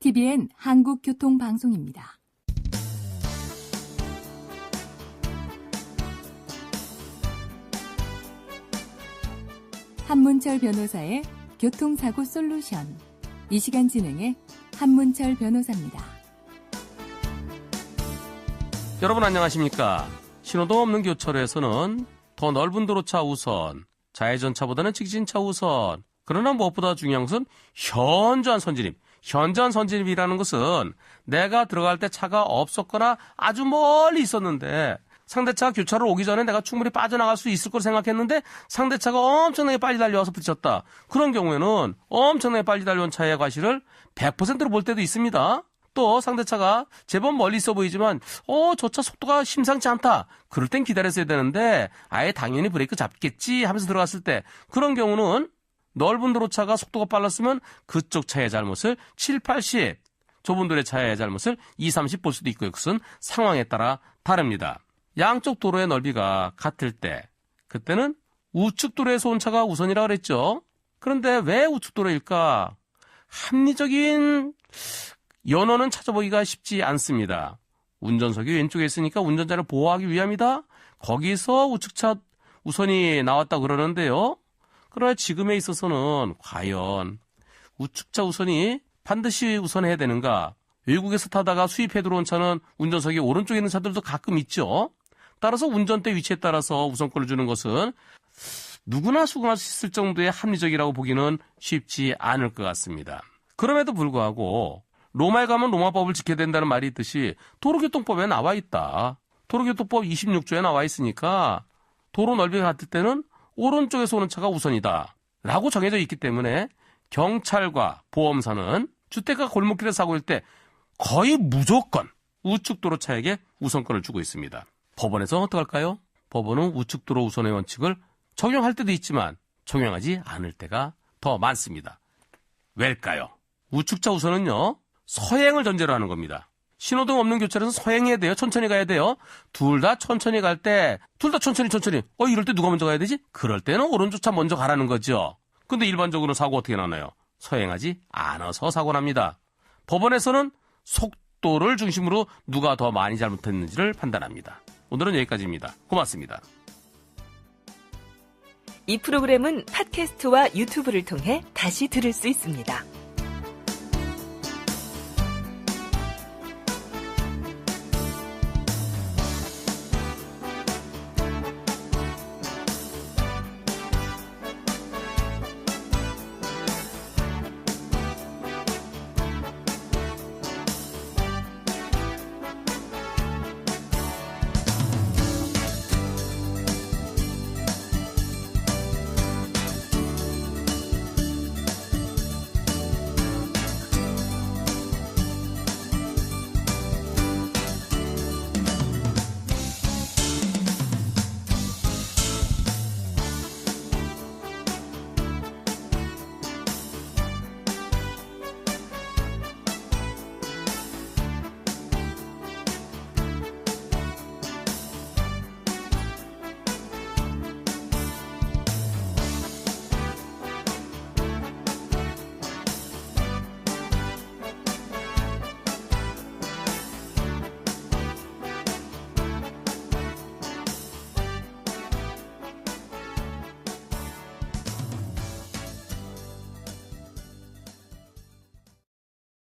TBN 한국교통방송입니다. 한문철 변호사의 교통사고 솔루션. 이 시간 진행의 한문철 변호사입니다. 여러분 안녕하십니까? 신호등 없는 교차로에서는 더 넓은 도로차 우선, 좌회전차보다는 직진차 우선. 그러나 무엇보다 중요한 것은 현저한 선진입. 현저한 선진입이라는 것은 내가 들어갈 때 차가 없었거나 아주 멀리 있었는데 상대차가 교차로 오기 전에 내가 충분히 빠져나갈 수 있을 걸 생각했는데 상대차가 엄청나게 빨리 달려와서 부딪혔다. 그런 경우에는 엄청나게 빨리 달려온 차의 과실을 100%로 볼 때도 있습니다. 또 상대차가 제법 멀리 있어 보이지만 어 저 차 속도가 심상치 않다. 그럴 땐 기다렸어야 되는데 아예 당연히 브레이크 잡겠지 하면서 들어갔을 때 그런 경우는 넓은 도로차가 속도가 빨랐으면 그쪽 차의 잘못을 7, 80 좁은 도로의 차의 잘못을 2, 30 볼 수도 있고요. 그것은 상황에 따라 다릅니다. 양쪽 도로의 넓이가 같을 때 그때는 우측 도로에서 온 차가 우선이라 그랬죠. 그런데 왜 우측 도로일까? 합리적인 연원은 찾아보기가 쉽지 않습니다. 운전석이 왼쪽에 있으니까 운전자를 보호하기 위함이다? 거기서 우측차 우선이 나왔다 그러는데요. 그러나 지금에 있어서는 과연 우측차 우선이 반드시 우선해야 되는가? 외국에서 타다가 수입해 들어온 차는 운전석이 오른쪽에 있는 차들도 가끔 있죠. 따라서 운전대 위치에 따라서 우선권을 주는 것은 누구나 수긍할 수 있을 정도의 합리적이라고 보기는 쉽지 않을 것 같습니다. 그럼에도 불구하고 로마에 가면 로마법을 지켜야 된다는 말이 있듯이 도로교통법에 나와 있다. 도로교통법 26조에 나와 있으니까 도로 넓이가 같을 때는 오른쪽에서 오는 차가 우선이다. 라고 정해져 있기 때문에 경찰과 보험사는 주택가 골목길에 사고일 때 거의 무조건 우측 도로 차에게 우선권을 주고 있습니다. 법원에서 어떡할까요? 법원은 우측 도로 우선의 원칙을 적용할 때도 있지만 적용하지 않을 때가 더 많습니다. 왜일까요? 우측차 우선은요, 서행을 전제로 하는 겁니다. 신호등 없는 교차로에서 서행해야 돼요. 천천히 가야 돼요. 둘 다 천천히 갈 때, 둘 다 천천히 천천히. 어, 이럴 때 누가 먼저 가야 되지? 그럴 때는 오른쪽 차 먼저 가라는 거죠. 근데 일반적으로 사고 어떻게 나나요? 서행하지 않아서 사고 납니다. 법원에서는 속도를 중심으로 누가 더 많이 잘못했는지를 판단합니다. 오늘은 여기까지입니다. 고맙습니다. 이 프로그램은 팟캐스트와 유튜브를 통해 다시 들을 수 있습니다.